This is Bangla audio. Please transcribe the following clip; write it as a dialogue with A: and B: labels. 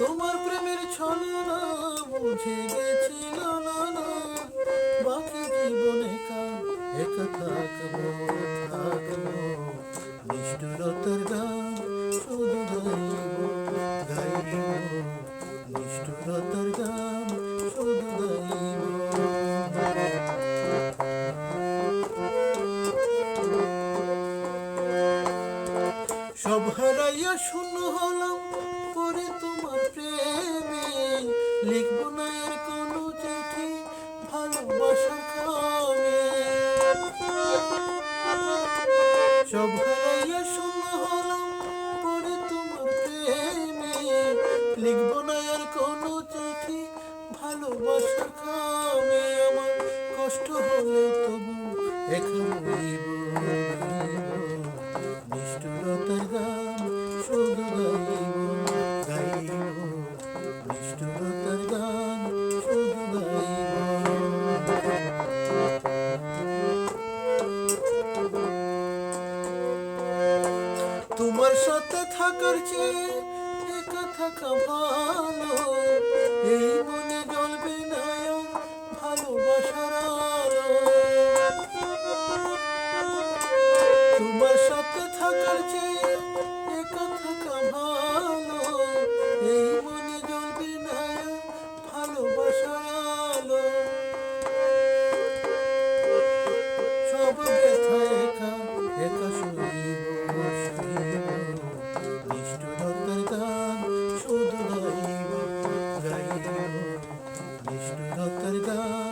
A: তোমার প্রেমের ছলনা বুঝে গেছিল না বাকি জীবনে একা থাকব থাকব। নিষ্ঠুরতার গান শুধু গাইব গাইব। নিষ্ঠুরতার গান শুধু গাইব। সব হারাইয়া শূন্য হলাম। পরে তোমার প্রেমে। লিখব না আর কোনো চিঠি ভালোবাসার খামে সব হারাইয়া শূন্য হলাম পরে তোমার প্রেমে। লিখব না আর কোনো চিঠি ভালোবাসার খামে আমার কষ্ট হলে তবু এখানে তোমার সাথে থাকার চেয়ে একা থাকা ভালো। এই মনে জ্বলবে না ভালোবাসার আলো। তোমার সাথে থাকার চেয়ে একা নিষ্ঠুরতার গান শুধু